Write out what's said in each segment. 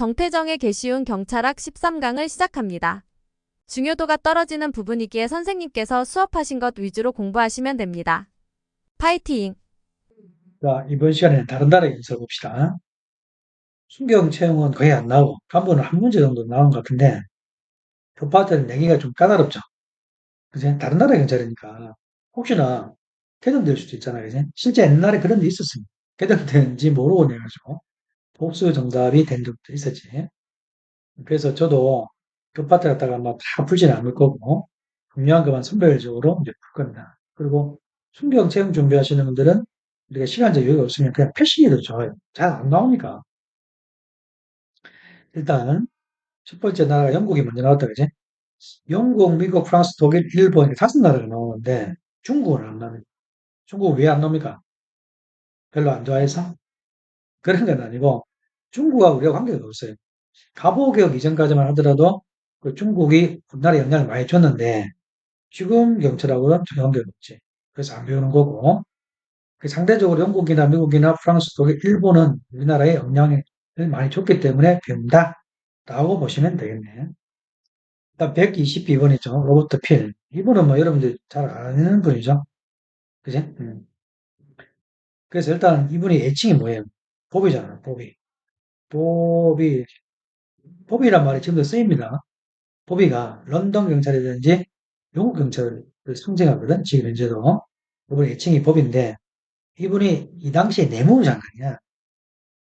정태정의 개쉬운 경찰학 13강을 시작합니다. 중요도가 떨어지는 부분이기에 선생님께서 수업하신 것 위주로 공부하시면 됩니다. 파이팅! 자, 이번 시간에는 다른 나라 연습 봅시다. 순경 채용은 거의 안 나오고, 간부는 한 문제 정도 나온 것 같은데, 교파들은 내기가 좀 까다롭죠. 그지? 다른 나라 경찰이니까, 혹시나 개정될 수도 있잖아요. 그지? 실제 옛날에 그런 데 있었습니다. 개정된지 모르고 내가지고, 복수 정답이 된 적도 있었지. 그래서 저도 교파트 갖다가 막다 풀지는 않을 거고, 중요한 것만 선별적으로 이제 풀 겁니다. 그리고 순경 채용 준비하시는 분들은 우리가 시간적 여유가 없으면 그냥 패싱이 더 좋아요. 잘 안 나오니까. 일단 첫 번째 나라가 영국이 먼저 나왔다 그지? 영국, 미국, 프랑스, 독일, 일본 이렇게 다섯 나라가 나오는데 중국은 안 나옵니다. 중국은 왜안 나옵니까? 별로 안 좋아해서? 그런 건 아니고 중국하고 우리가 관계가 없어요. 가보 개혁 이전까지만 하더라도 그 중국이 우리나라에 영향을 많이 줬는데 지금 경찰하고는 전혀 관계가 없지. 그래서 안 배우는 거고 그 상대적으로 영국이나 미국이나 프랑스, 독일, 일본은 우리나라에 영향을 많이 줬기 때문에 배운다. 라고 보시면 되겠네. 일단 122번이죠. 로버트 필. 이분은 뭐 여러분들 잘 아는 분이죠. 그지? 음. 그래서 일단 이분이 애칭이 뭐예요? 보비잖아요. 보비. 보비. 보비란 말이 지금도 쓰입니다. 보비가 런던 경찰이든지 영국 경찰을 상징하거든. 지금 현재도. 이분 애칭이 보비인데 이분이 이 당시에 내무부 장관이야.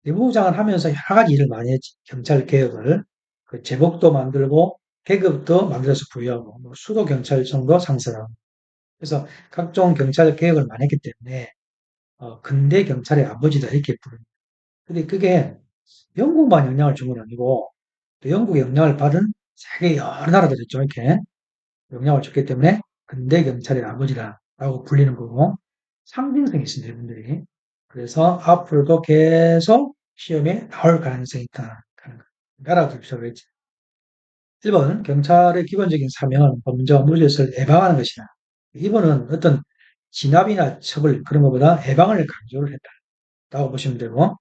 내무부 장관 하면서 여러 가지 일을 많이 했지. 경찰 개혁을. 그 제복도 만들고 계급도 만들어서 부여하고 뭐 수도 경찰청도 상설하고 그래서 각종 경찰 개혁을 많이 했기 때문에 어, 근대 경찰의 아버지다 이렇게 부릅니다. 근데 그게 영국만 영향을 준 건 아니고 또 영국의 영향을 받은 세계 여러 나라들이 있죠 이렇게 영향을 줬기 때문에 근대 경찰의 아버지다라고 불리는 거고 상징성이 있습니다 이분들이 그래서 앞으로도 계속 시험에 나올 가능성이 있다 하는 거 알아두시라고 했지 1번 경찰의 기본적인 사명은 범죄와 무죄를 예방하는 것이다. 2번은 어떤 진압이나 처벌 그런 것보다 예방을 강조를 했다. 라고 보시면 되고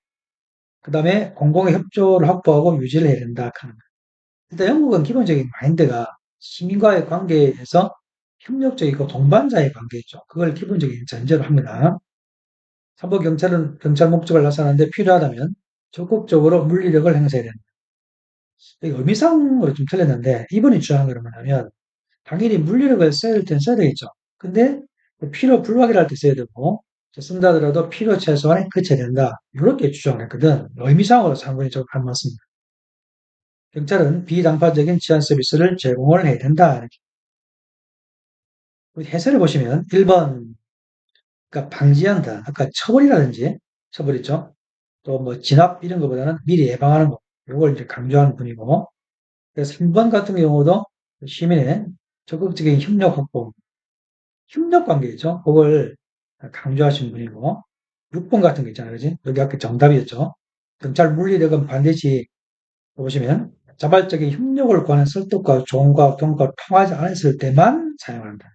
그 다음에 공공의 협조를 확보하고 유지를 해야 된다 하는 거. 일단 영국은 기본적인 마인드가 시민과의 관계에서 협력적이고 동반자의 관계죠. 그걸 기본적인 전제로 합니다. 3번 경찰은 경찰 목적을 나타내는데 필요하다면 적극적으로 물리력을 행사해야 된다. 의미상으로 좀 틀렸는데 이분이 주장한 건 뭐냐면 당연히 물리력을 써야 될땐 써야 되겠죠. 근데 필요 불가결 할때 써야 되고 쓴다 하더라도 필요 최소한에 그쳐야 된다. 이렇게 주장을 했거든. 의미상으로 상관이 좀안 맞습니다. 경찰은 비당파적인 치안 서비스를 제공을 해야 된다. 이렇게. 해설을 보시면 1번 그러니까 방지한다. 아까 처벌이라든지 처벌 있죠. 또 뭐 진압 이런 것보다는 미리 예방하는 거. 이걸 이제 강조하는 분이고, 그래서 3번 같은 경우도 시민의 적극적인 협력 확보, 협력 관계죠. 그걸 강조하신 분이고, 6번 같은 거 있잖아요. 그지? 여기 아까 정답이었죠. 경찰 물리력은 반드시 보시면 자발적인 협력을 구하는 설득과 조언과 경과 통하지 않았을 때만 사용한다.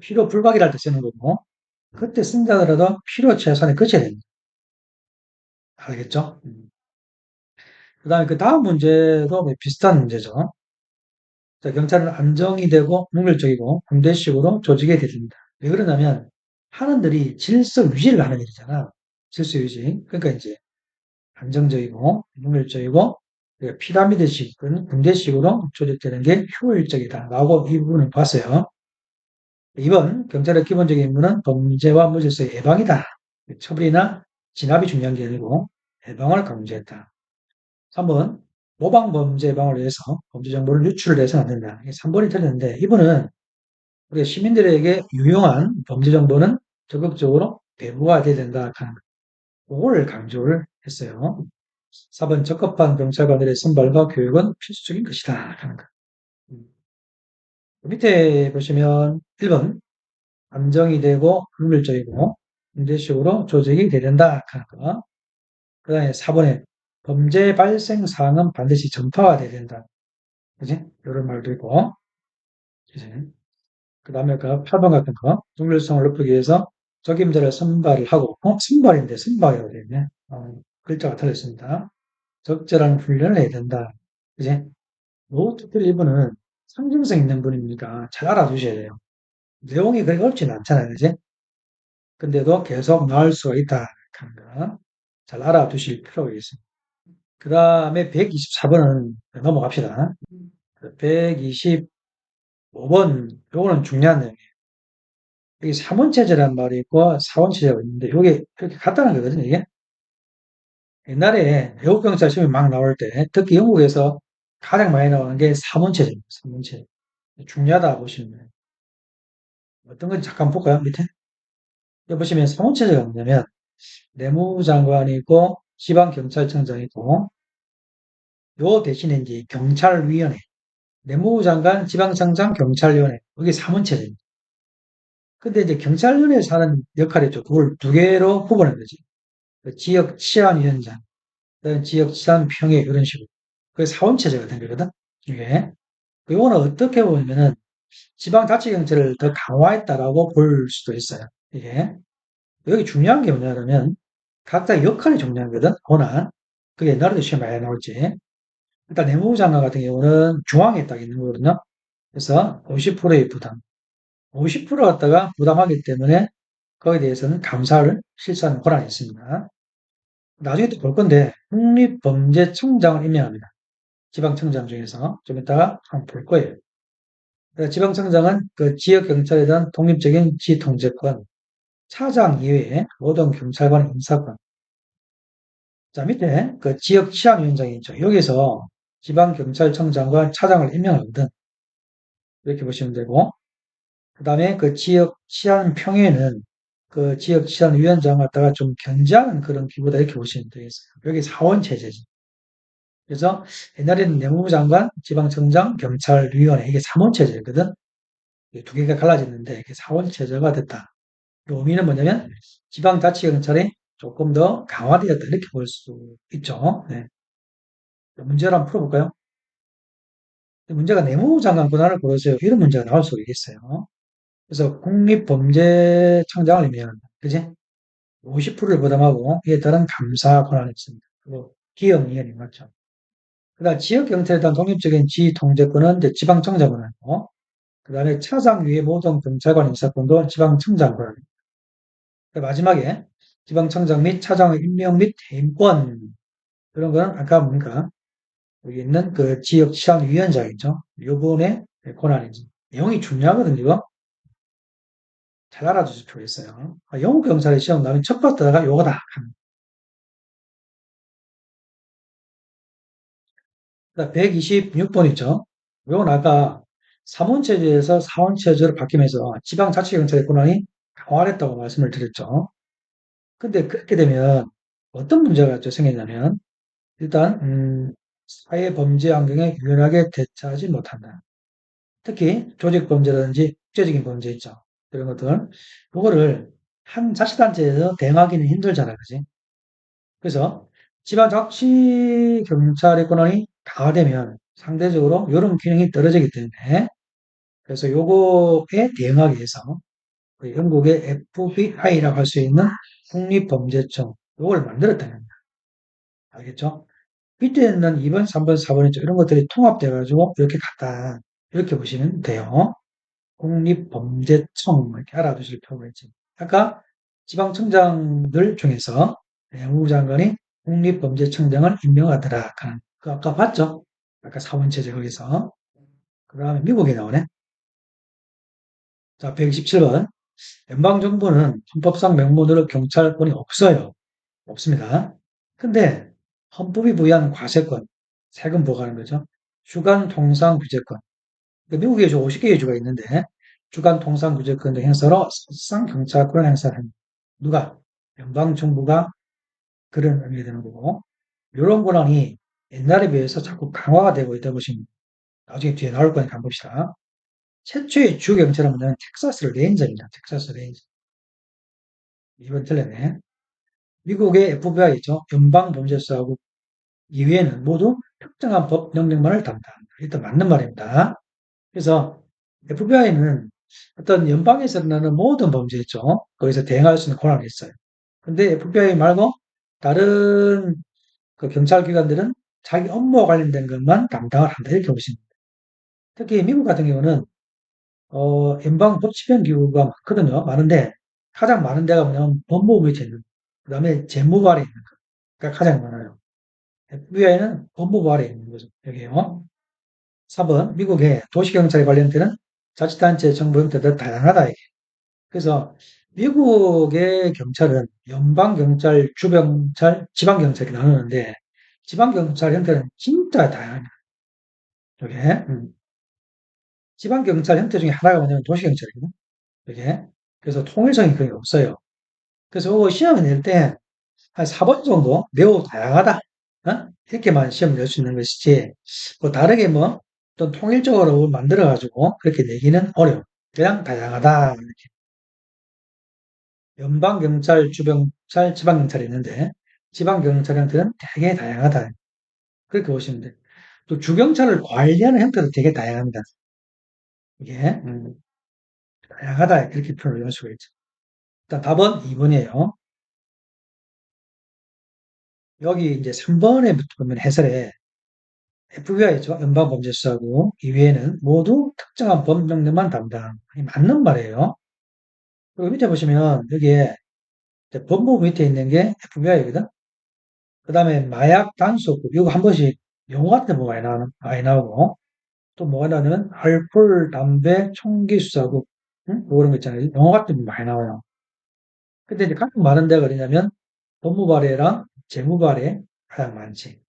필요 불가결할 때 쓰는 거고, 그때 쓴다더라도 필요 최소한에 그쳐야 됩니다. 알겠죠? 그 다음에 그 다음 문제도 비슷한 문제죠. 자, 경찰은 안정이 되고 능률적이고 군대식으로 조직이 됩니다. 왜 그러냐면 하는들이 질서 유지를 하는 일이잖아. 질서 유지. 그러니까 이제 안정적이고 능률적이고 피라미드식은 군대식으로 조직되는 게 효율적이다. 라고 이 부분을 봤어요. 2번 경찰의 기본적인 임무는 범죄와 무질서의 예방이다. 처벌이나 진압이 중요한 게 아니고 예방을 강조했다. 3번 모방 범죄 예방을 위해서 범죄 정보를 유출을 해서는 안 된다. 3번이 틀렸는데 이분은 우리 시민들에게 유용한 범죄 정보는 적극적으로 배부가 돼야 된다 하는 그거를 강조를 했어요. 4번 적합한 경찰관들의 선발과 교육은 필수적인 것이다 하는 거. 밑에 보시면 1번 안정이 되고 긍밀적이고 문제식으로 조직이 돼야 된다 하는 거. 그 다음에 4번에 범죄 발생 사항은 반드시 전파가 돼야 된다. 그지? 이런 말도 있고. 그지? 그 다음에 그 8번 같은 거. 중률성을 높이기 위해서 적임자를 선발을 하고, 어? 선발인데, 선발이라고 되어 있네. 어, 글자가 틀렸습니다. 적절한 훈련을 해야 된다. 그지? 노트필 이분은 상징성 있는 분이니까 잘 알아두셔야 돼요. 내용이 그렇게 어렵지는 않잖아요. 그지? 근데도 계속 나올 수가 있다. 하는 거. 잘 알아두실 필요가 있습니다. 그 다음에 124번은 넘어갑시다. 125번, 요거는 중요한 내용이에요. 여기 3원체제라는 말이 있고 4원체제가 있는데 이게 이렇게 같다는 거거든요. 이게. 옛날에 외국 경찰 시험이 막 나올 때 특히 영국에서 가장 많이 나오는 게 3원체제입니다. 3원체제. 중요하다 보시면 돼요. 어떤 건지 잠깐 볼까요? 밑에. 여기 보시면 3원체제가 뭐냐면 내무장관이 있고 지방경찰청장이 있고 요 대신에 이제 경찰위원회 내무부 장관, 지방청장, 경찰위원회 이게 3원체제입니다. 근데 이제 경찰위원회에서 하는 역할이 있죠. 그걸 두 개로 구분한 거지. 그 지역 치안위원장, 그다음에 지역 치안 평해 이런 식으로. 그게 4원체제가 된 거거든. 이게. 이거는 어떻게 보면은 지방 자치경찰을 더 강화했다라고 볼 수도 있어요. 이게. 여기 중요한 게 뭐냐면 각자 역할이 중요하거든. 호난. 그게 옛날에도 시험에 많이 나올지. 일단 내무부 장관 같은 경우는 중앙에 딱 있는 거거든요. 그래서 50%의 부담. 50% 갖다가 부담하기 때문에 거기에 대해서는 감사를 실시하는 권한이 있습니다. 나중에 또 볼 건데 국립범죄청장을 임명합니다. 지방청장 중에서 좀 이따가 한번 볼 거예요. 지방청장은 그 지역 경찰에 대한 독립적인 지통제권, 차장 이외에 모든 경찰관 인사권. 자 밑에 그 지역 치안위원장이 있죠. 여기서 지방경찰청장과 차장을 임명하거든. 이렇게 보시면 되고 그 다음에 그 지역 치안 평에는 그 지역 치안 위원장 갖다가 좀 견제하는 그런 기구다 이렇게 보시면 되겠어요. 여기 사원 체제지. 그래서 옛날에는 내무부 장관, 지방청장, 경찰위원회 이게 사원 체제거든. 두 개가 갈라졌는데 이게 사원 체제가 됐다. 그 의미는 뭐냐면 지방자치경찰이 조금 더 강화되었다 이렇게 볼 수 있죠. 네. 문제를 한번 풀어볼까요? 문제가 내무부 장관 권한을 고르세요. 이런 문제가 나올 수가 있겠어요. 그래서 국립범죄청장을 임명한다. 그지? 50%를 부담하고 이에 따른 감사 권한이 있습니다. 그리고 기업이현이 맞죠. 그 다음 지역경찰에 대한 독립적인 지휘통제권은 이제 지방청장권하고 그 다음에 차장 위의 모든 경찰관 인사권도 지방청장권입니다. 마지막에 지방청장 및 차장의 임명 및 해임권 그런 거는 아까 뭡니까? 여기 있는 그 지역 치안위원장이죠. 요 부분의 권한이지. 내용이 중요하거든요. 잘 알아두실 필요가 있어요. 아, 영국 경찰의 시험 나오면 첫 번째가 요거다. 126번 있죠. 요건 아까 3원 체제에서 4원 체제로 바뀌면서 지방자치경찰의 권한이 강화됐다고 말씀을 드렸죠. 근데 그렇게 되면 어떤 문제가 생기냐면 일단 음, 사회 범죄 환경에 유연하게 대처하지 못한다. 특히 조직 범죄라든지 국제적인 범죄 있죠. 이런 것들. 그거를 한 자치단체에서 대응하기는 힘들잖아, 그지? 그래서 지방 자치 경찰의 권한이 강화되면 상대적으로 이런 기능이 떨어지기 때문에 그래서 요거에 대응하기 위해서 그 영국의 FBI라고 할 수 있는 국립범죄청 요걸 만들었다는 거예요. 알겠죠? 이때는 2번, 3번, 4번이죠. 이런 것들이 통합돼 가지고 이렇게 갔다. 이렇게 보시면 돼요. 국립범죄청 이렇게 알아두실 필요가 있죠. 아까 지방청장들 중에서 내무부 장관이 국립범죄청장을 임명하더라. 그 아까 봤죠? 아까 사원체제 거기서. 그 다음에 미국이 나오네. 자, 127번. 연방정부는 헌법상 명문으로 경찰권이 없어요. 없습니다. 근데 헌법이 부여한 과세권, 세금 부과하는 거죠. 주간 통상 규제권. 그러니까 미국에 50개의 주가 있는데 주간 통상 규제권 등 행사로 사실상 경찰권을 행사하는 누가 연방 정부가 그런 의미가 되는 거고 이런 권한이 옛날에 비해서 자꾸 강화가 되고 있다 보시면 나중에 뒤에 나올 거니까 한번 봅시다. 최초의 주 경찰은 뭐냐면 텍사스 레인저입니다. 텍사스 레인저. 이번 틀렸네. 미국의 FBI 있죠. 연방범죄수사국 이외에는 모두 특정한 법 명령만을 담당한다. 일단 맞는 말입니다. 그래서 FBI는 어떤 연방에서 일어나는 모든 범죄 있죠. 거기서 대응할 수 있는 권한이 있어요. 근데 FBI 말고 다른 그 경찰기관들은 자기 업무와 관련된 것만 담당을 한다. 이렇게 보시면 됩니다. 특히 미국 같은 경우는, 어, 연방 법치변 기구가 많거든요. 많은데, 가장 많은 데가 뭐냐면 법무부 밑에 있는, 그 다음에 재무부 아래 있는 거 가 가장 많아요. FBI는 법무부 아래 있는 거죠. 여기요. 4번, 미국의 도시경찰에 관련되는 자치단체 정부 형태도 다양하다. 이게. 그래서 미국의 경찰은 연방경찰, 주경찰, 지방경찰이 나누는데 지방경찰 형태는 진짜 다양합니다. 이게 음. 지방경찰 형태 중에 하나가 뭐냐면 도시경찰이거든. 이게 그래서 통일성이 거의 없어요. 그래서 이거 시험을 낼 때 한 4번 정도 매우 다양하다. 어? 이렇게만 시험을 낼 수 있는 것이지 뭐 다르게 뭐 어떤 통일적으로 만들어 가지고 그렇게 내기는 어려워. 그냥 다양하다. 이렇게. 연방경찰, 주경찰, 지방경찰이 있는데 지방경찰 형태는 되게 다양하다. 그렇게 보시면 돼요. 또 주경찰을 관리하는 형태도 되게 다양합니다. 이게 음, 다양하다 이렇게 표현을 할 수가 있죠. 답은 2번이에요. 여기 이제 3번에 보면 해설에 FBI죠. 연방범죄수사국 이외에는 모두 특정한 법명령만 담당. 이 맞는 말이에요. 그리고 밑에 보시면 여기에 법무부 밑에 있는 게 FBI거든. 그 다음에 마약 단속국 이거 한 번씩 영어 같은 거 많이 나오는 많이 나오고 또 뭐가 나오냐면 알코올 담배 총기 수사국 응? 뭐 그런 거 있잖아요. 영어 같은 거 많이 나와요. 근데 이제 가끔 많은 데가 어디냐면 재무부 아래 가장 많지.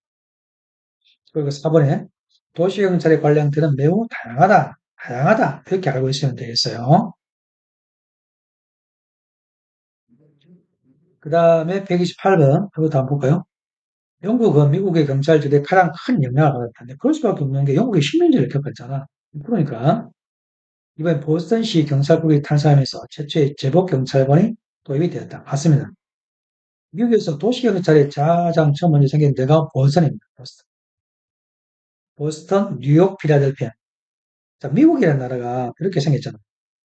그리고 4번에 도시경찰에 관련 형태는 매우 다양하다. 다양하다. 이렇게 알고 있으면 되겠어요. 그 다음에 128번. 이것도 한번 볼까요? 영국은 미국의 경찰들의 가장 큰 영향을 받았다는데 그럴 수밖에 없는 게 영국이 식민지를 겪었잖아. 그러니까 이번에 보스턴시 경찰국이 탄생하면서 최초의 제복 경찰관이 도입이 되었다. 맞습니다. 미국에서 도시경찰의 가장 처음 먼저 생긴 데가 보스턴입니다. 보스턴. 보스턴, 뉴욕, 필라델피아. 자, 미국이라는 나라가 이렇게 생겼잖아.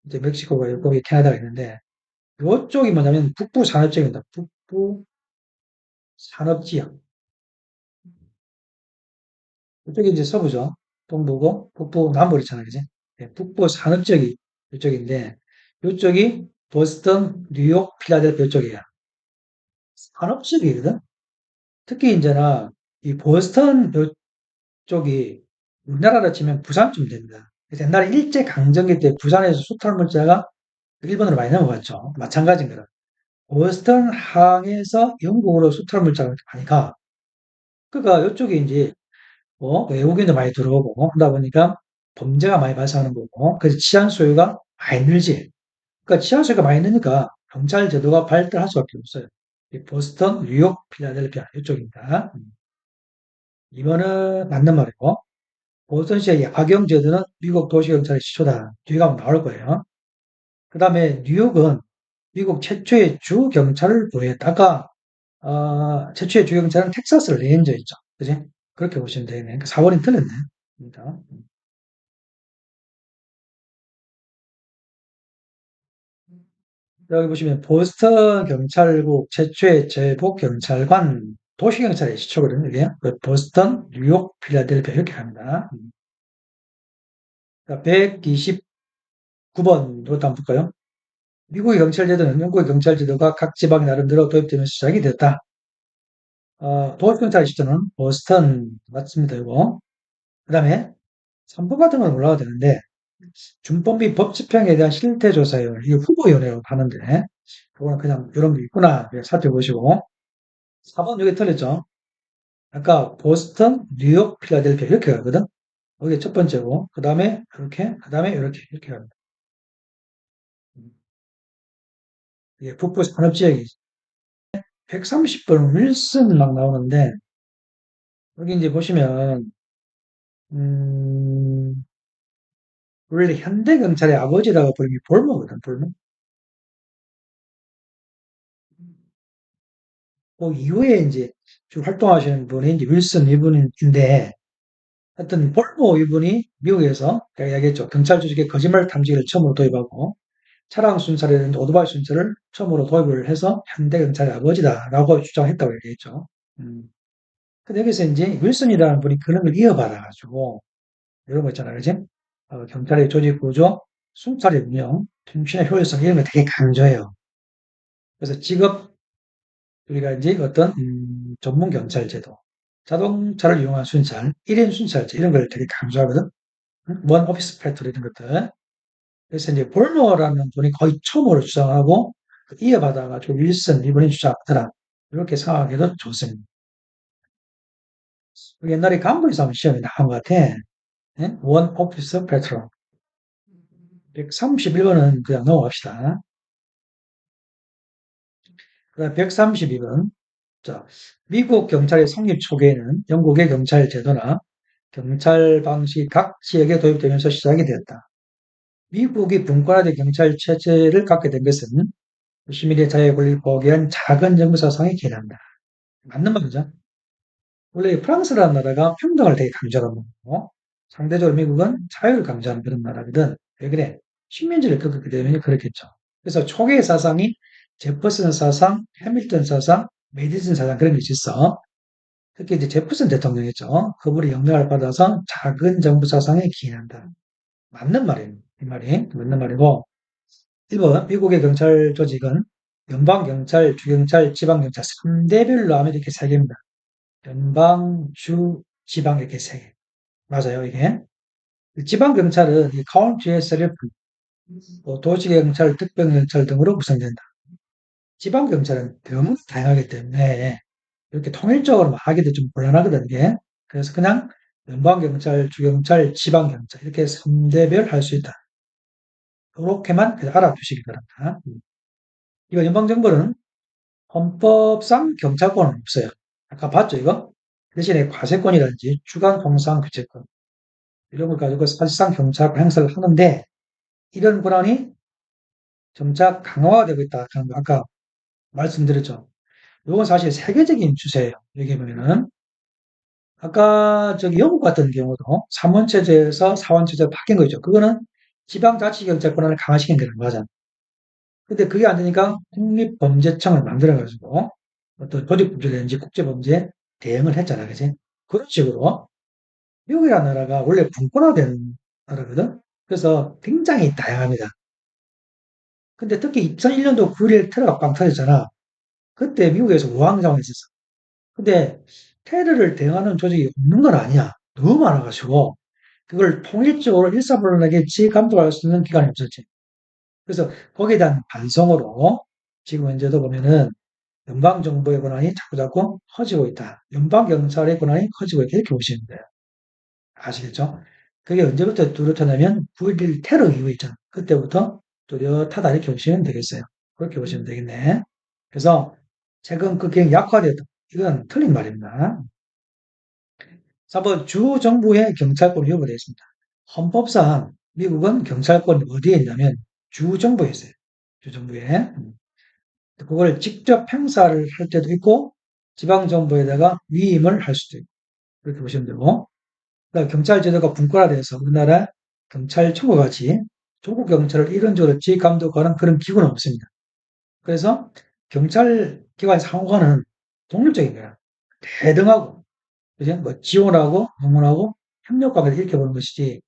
이제 멕시코가 거기 캐나다가 있는데 이쪽이 뭐냐면 북부 산업지역입니다. 북부 산업지역. 이쪽이 이제 서부죠. 동부고 북부 남부 있잖아요. 그지? 네, 북부 산업지역이 이쪽인데 이쪽이 보스턴, 뉴욕, 필라델피아 이쪽이야. 산업지역이거든. 특히 이제나 이 보스턴 쪽이 우리나라로 치면 부산쯤 됩니다. 옛날에 일제 강점기 때 부산에서 수탈 물자가 일본으로 많이 넘어갔죠. 마찬가지인 거다. 보스턴 항에서 영국으로 수탈 물자가 많이 가. 그러니까 이쪽에 이제 뭐 외국인도 많이 들어오고 하다 보니까 범죄가 많이 발생하는 거고 그래서 치안 소유가 많이 늘지. 그러니까 소유가 많이 느니까 경찰 제도가 발달할 수밖에 없어요. 이 보스턴, 뉴욕, 필라델피아 이쪽입니다. 이거는 맞는 말이고 보스턴시의 야경 제도는 미국 도시경찰의 시초다. 뒤에 가면 나올 거예요. 그 다음에 뉴욕은 미국 최초의 주 경찰을 보유했다가 어, 최초의 주 경찰은 텍사스 레인저였죠. 그지? 그렇게 보시면 되겠네. 4번이 틀렸네. 그러니까. 여기 보시면 보스턴 경찰국 최초의 제복 경찰관 도시경찰의 시초거든요. 이게 그 보스턴, 뉴욕, 필라델피아 이렇게 갑니다. 129번 이것도 한번 볼까요? 미국의 경찰 제도는 영국의 경찰 제도가 각 지방에 나름대로 도입되면서 시작이 됐다. 어, 도시경찰의 시초는 보스턴 맞습니다. 이거. 그 다음에 3번 같은 건 올라가도 되는데 준법 및 법집행에 대한 실태조사예요. 이게 후보위원회라고 하는데 그거는 그냥 이런 게 있구나 살펴보시고 4번 여기 틀렸죠. 아까 보스턴, 뉴욕, 필라델피아 이렇게 가거든. 여기 첫 번째고 그 다음에 이렇게 그 다음에 이렇게 이렇게 갑니다. 이게 북부 산업지역이 130번 윌슨 막 나오는데 여기 이제 보시면 음, 원래 현대 경찰의 아버지라고 부르는 게 볼모거든, 볼모. 그 이후에 이제 쭉 활동하시는 분이 이제 윌슨 이분인데 하여튼 볼모 이분이 미국에서 제가 이야기했죠. 경찰 조직의 거짓말 탐지기를 처음으로 도입하고 차량 순찰이라든지 오토바이 순찰을 처음으로 도입을 해서 현대 경찰의 아버지다라고 주장했다고 얘기했죠. 음. 근데 여기서 이제 윌슨이라는 분이 그런 걸 이어받아가지고 이런 거 있잖아요. 그지? 어, 경찰의 조직 구조, 순찰의 운영, 통신의 효율성 이런 거 되게 강조해요. 그래서 직업 우리가 이제 어떤 음, 전문 경찰 제도, 자동차를 이용한 순찰, 1인 순찰제 이런 걸 되게 강조하거든. 응? 원 오피스 패트롤 이런 것들. 그래서 이제 볼머라는 분이 거의 처음으로 주장하고 그 이어받아가지고 윌슨 이분이 주장하더라. 이렇게 생각해도 좋습니다. 옛날에 간부에서 한번 시험이 나온 것 같아. 예? 원 오피스 패트롤. 131번은 그냥 넘어갑시다. 그 다음 132번. 자, 미국 경찰의 성립 초기에는 영국의 경찰 제도나 경찰 방식이 각 지역에 도입되면서 시작이 되었다. 미국이 분권화된 경찰 체제를 갖게 된 것은 시민의 자유의 권리를 포기한 작은 정부 사상이 기인한다. 맞는 말이죠. 원래 프랑스라는 나라가 평등을 되게 강조하는 거고 상대적으로 미국은 자유를 강조하는 그런 나라거든. 왜 그래? 식민지를 겪었기 때문에 그렇겠죠. 그래서 초기의 사상이 제퍼슨 사상, 해밀턴 사상, 메디슨 사상 그런 게 있어. 특히 이제 제퍼슨 대통령이죠. 그분의 영향을 받아서 작은 정부 사상에 기인한다. 맞는 말이에요. 이 말이 맞는 말이고 1번 미국의 경찰 조직은 연방경찰, 주경찰, 지방경찰 3대별로 하면 이렇게 세 개입니다. 연방, 주, 지방 이렇게 세 개. 맞아요, 이게. 지방경찰은 이또 도시경찰, 특별경찰 등으로 구성된다. 지방경찰은 너무 다양하기 때문에 이렇게 통일적으로 하기도 좀 곤란하거든, 이게. 그래서 그냥 연방경찰, 주경찰, 지방경찰 이렇게 3대별 할 수 있다. 이렇게만 알아두시기 바랍니다. 이거 연방정부는 헌법상 경찰권은 없어요. 아까 봤죠, 이거? 대신에 과세권이라든지 주간 통상 규제권 이런 걸 가지고 사실상 경찰권 행사를 하는데 이런 권한이 점차 강화가 되고 있다. 아까 말씀드렸죠. 이건 사실 세계적인 추세예요. 여기 보면은 아까 저기 영국 같은 경우도 3원 체제에서 4원 체제로 바뀐 거죠. 그거는 지방자치경찰 권한을 강화시킨 거는 맞아. 근데 그게 안 되니까 국립범죄청을 만들어가지고 어떤 조직범죄든지 국제범죄에 대응을 했잖아, 그지? 그런 식으로 미국이라는 나라가 원래 분권화된 나라거든? 그래서 굉장히 다양합니다. 근데 특히 2001년도 9.11 테러가 빵 터졌잖아. 그때 미국에서 우왕좌왕 했었어. 근데 테러를 대응하는 조직이 없는 건 아니야. 너무 많아가지고 그걸 통일적으로 일사불란하게 지 감독할 수 있는 기관이 없었지. 그래서 거기에 대한 반성으로 지금 현재도 보면은 연방 정부의 권한이 자꾸자꾸 커지고 있다. 연방 경찰의 권한이 커지고 있다. 이렇게 보시면 돼요. 아시겠죠? 그게 언제부터 뚜렷하냐면 9.11 테러 이후 있잖아. 그때부터 뚜렷하다. 이렇게 보시면 되겠어요. 그렇게 보시면 되겠네. 그래서 최근 그 기능 약화되었다. 이건 틀린 말입니다. 3번 주 정부의 경찰권이 요구되어 있습니다. 헌법상 미국은 경찰권이 어디에 있냐면 주 정부에 있어요. 주 정부에. 그걸 직접 행사를 할 때도 있고 지방 정부에다가 위임을 할 수도 있고 그렇게 보시면 되고 그다음에 경찰 제도가 분권화돼서 우리나라 경찰청과 같이 조국 경찰을 이론적으로 지휘 감독하는 그런 기구는 없습니다. 그래서 경찰 기관 상호는 독립적인 거야. 대등하고 그죠? 뭐 지원하고 응원하고 협력 관계를 이렇게 보는 것이지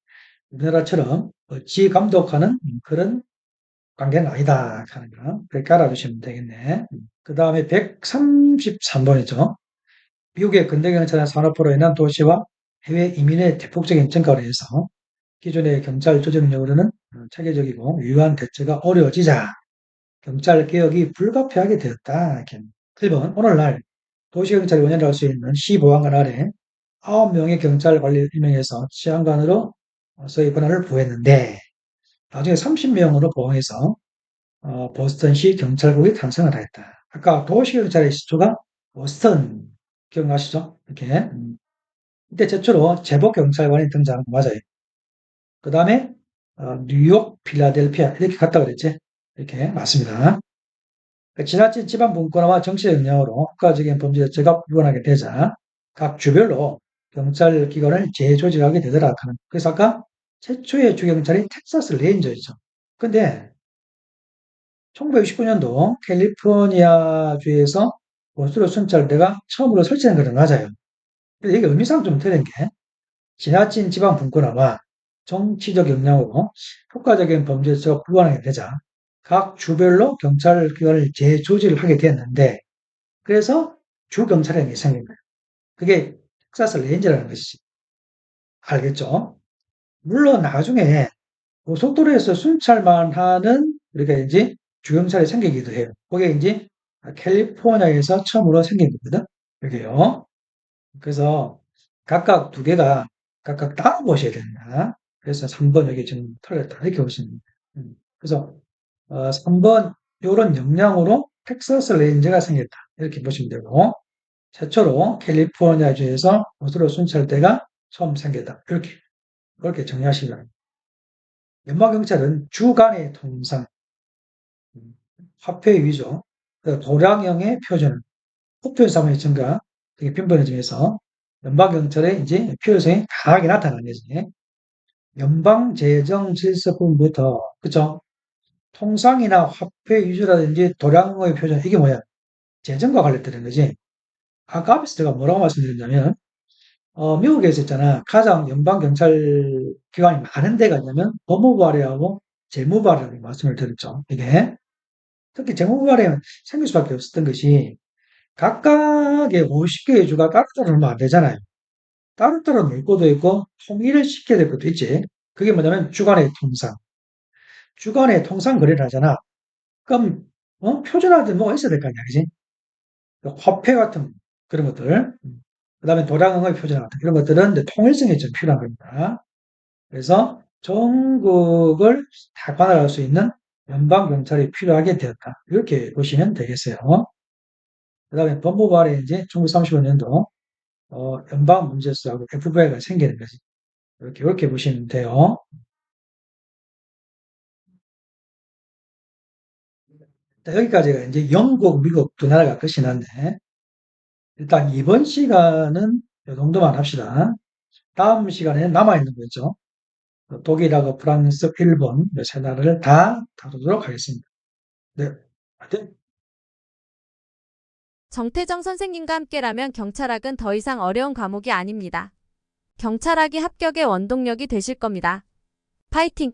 우리나라처럼 뭐 지휘 감독하는 그런 관계는 아니다 하는 거 그렇게 알아두시면 되겠네. 그 다음에 133번이죠. 미국의 근대 경찰의 산업화로 인한 도시와 해외 이민의 대폭적인 증가로 인해서 기존의 경찰 조직 능력으로는 체계적이고 유효한 대처가 어려워지자 경찰 개혁이 불가피하게 되었다. 이렇게. 1번 오늘날 도시경찰이 운영을 할 수 있는 시보안관 아래 9명의 경찰 관리를 임명해서 치안관으로 서의 권한을 부여했는데 나중에 30명으로 보강해서 어, 보스턴시 경찰국이 탄생을 하였다. 아까 도시경찰의 시초가 보스턴 기억나시죠? 이렇게 음. 이때 최초로 제복 경찰관이 등장한 거 맞아요. 그 다음에 어, 뉴욕, 필라델피아 이렇게 갔다 그랬지? 이렇게 맞습니다. 그 지나친 지방 분권화와 정치적 영향으로 국가적인 범죄 자체가 불안하게 되자 각 주별로 경찰 기관을 재조직하게 되더라. 그래서 아까 최초의 주경찰이 텍사스 레인저였죠. 근데 1969년도 캘리포니아주에서 보스로 순찰대가 처음으로 설치된 것은 맞아요. 근데 이게 의미상 좀 틀린 게 지나친 지방 분권화와 정치적 역량으로 효과적인 범죄 수사 불가능이 되자 각 주별로 경찰 기관을 재조직을 하게 되었는데 그래서 주경찰청이 생긴 거예요. 그게 텍사스 레인지라는 것이지. 알겠죠? 물론 나중에 고속도로에서 순찰만 하는 우리가 이제 주경찰이 생기기도 해요. 그게 이제 캘리포니아에서 처음으로 생긴 거거든. 여기요. 그래서 각각 두 개가 각각 따로 보셔야 된다. 그래서 3번 여기 지금 틀렸다. 이렇게 보시면 됩니다. 음, 그래서 어, 3번 요런 역량으로 텍사스 레인저가 생겼다. 이렇게 보시면 되고 최초로 캘리포니아주에서 고속도로 순찰대가 처음 생겼다. 이렇게 그렇게 정리하시기. 연방경찰은 주간의 통상, 음, 화폐 위조, 그 도량형의 표준, 우표 사무의 증가, 되게 빈번해지면서 연방경찰의 이제 필요성이 강하게 나타나는 거지. 연방재정질서부터, 그쵸? 통상이나 화폐 위조라든지 도량의 표준, 이게 뭐야? 재정과 관련되는 거지. 아까 제가 뭐라고 말씀드렸냐면, 어, 미국에서 있잖아. 가장 연방경찰 기관이 많은 데가 있냐면, 법무부 아래하고 재무부 아래라고 말씀을 드렸죠. 이게. 특히 재무부 아래는 생길 수밖에 없었던 것이, 각각의 50개의 주가 따로따로 놀면 안 되잖아요. 따로따로 놀 것도 있고, 통일을 시켜야 될 것도 있지. 그게 뭐냐면, 주간의 통상. 주간의 통상 거래를 하잖아. 그럼, 어? 표준화된 뭐가 있어야 될 거 아니야. 그지? 화폐 같은 그런 것들. 그 다음에 도량의 표준화 같은 이런 것들은 이제 통일성이 좀 필요한 겁니다. 그래서 전국을 다 관할할 수 있는 연방경찰이 필요하게 되었다. 이렇게 보시면 되겠어요. 그 다음에 법무부 아래 이제 1935년도 어, 연방 문제수하고 FBI가 생기는 거지. 이렇게, 이렇게 보시면 돼요. 자, 여기까지가 이제 영국, 미국 두 나라가 끝이 났네. 일단 이번 시간은 이 정도만 합시다. 다음 시간에 남아있는 거 있죠. 독일하고 프랑스, 일본 이세 나라를 다 다루도록 하겠습니다. 네. 하여튼 정태정 선생님과 함께라면 경찰학은 더 이상 어려운 과목이 아닙니다. 경찰학이 합격의 원동력이 되실 겁니다. 파이팅!